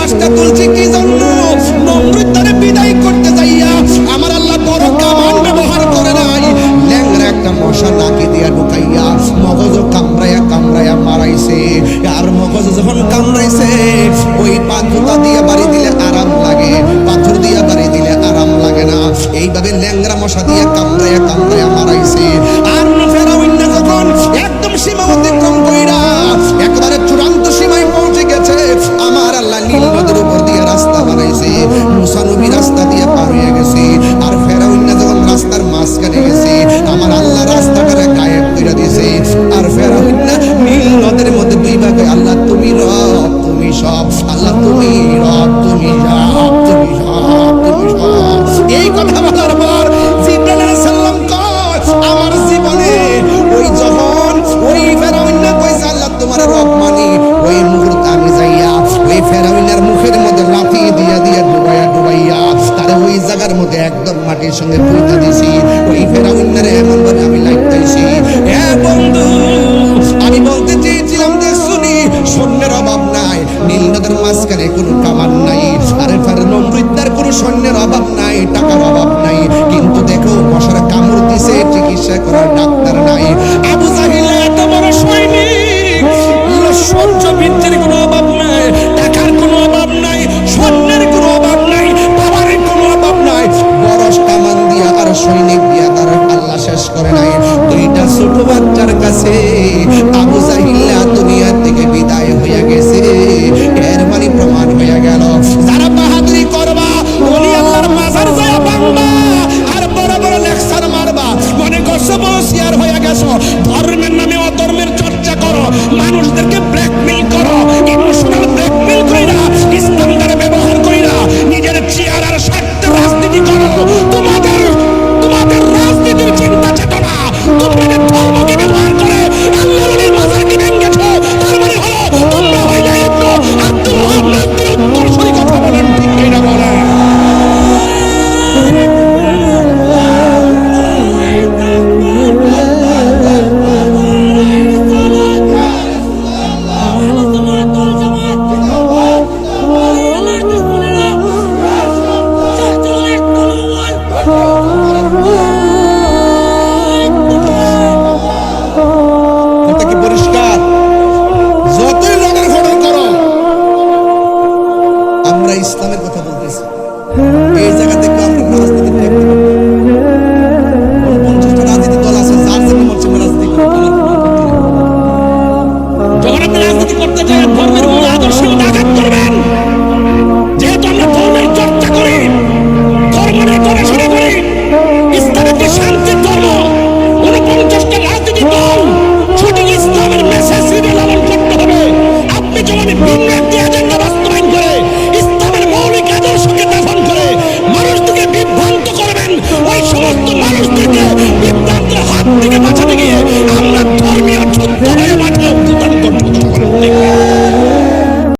ওয়াজটা তুলছি কি জন্য? নমরুদ বিদায় করতে যাইয়া আমার আল্লাহ বড় কামান ব্যবহার করে নাই। ল্যাংরা একটা মশা নাকি দিয়া ঢুকাইয়া মগজ কামড়াইয়া কামড়াইয়া মারাইছে। আর মগজ যখন কামড়াইছে, ওই পাথরটা দিয়ে বাড়ি দিলে আরাম লাগে। পাথর দিয়ে বাড়ি দিলে আরাম লাগে না। এইভাবে ল্যাংরা মশা দিয়ে কামড়াইয়া কামড়াইয়া মারাইছে। নবী রাস্তা দিয়ে পার হয়ে গেছে। আর ফেরাউন্না যখন রাস্তার মাঝখানে গেছে, আমার আল্লাহ রাস্তাটারে গায়েব করে দিয়েছে। আর ফেরাউন্না নীল নদের মধ্যে দুই ভাগে, আল্লাহ, তুমি রব, তুমি সব, আল্লাহ তুমি তুমি একদম সঙ্গে পুঁতে দিছি ওই ফেরাউন্নারে এমন ভাবে আমি লাইতাইছি এ বন্ধু, আমি বলতে চেয়েছিলাম যে শুনি সৈন্যের অভাব নাই, নীল নদের মাঝখানে কোনো কামান নাই, আরে ফের নমৃতার কোনো সৈন্যের অভাব নাই, টাকার অভাব নাই। কিন্তু দেখো, মশার কামড় দিছে, চিকিৎসা করার ডাক্তার নাই। বসিয়ার হয়ে গেছো। ধর্মের ইসলামের কথা বলতেছি। এই জায়গা থেকে আমরা রাজনীতি পঞ্চাশটা রাজনীতি দল আছে, যার জন্য বলছে রাজনীতি যখন আপনি রাজনীতি করতে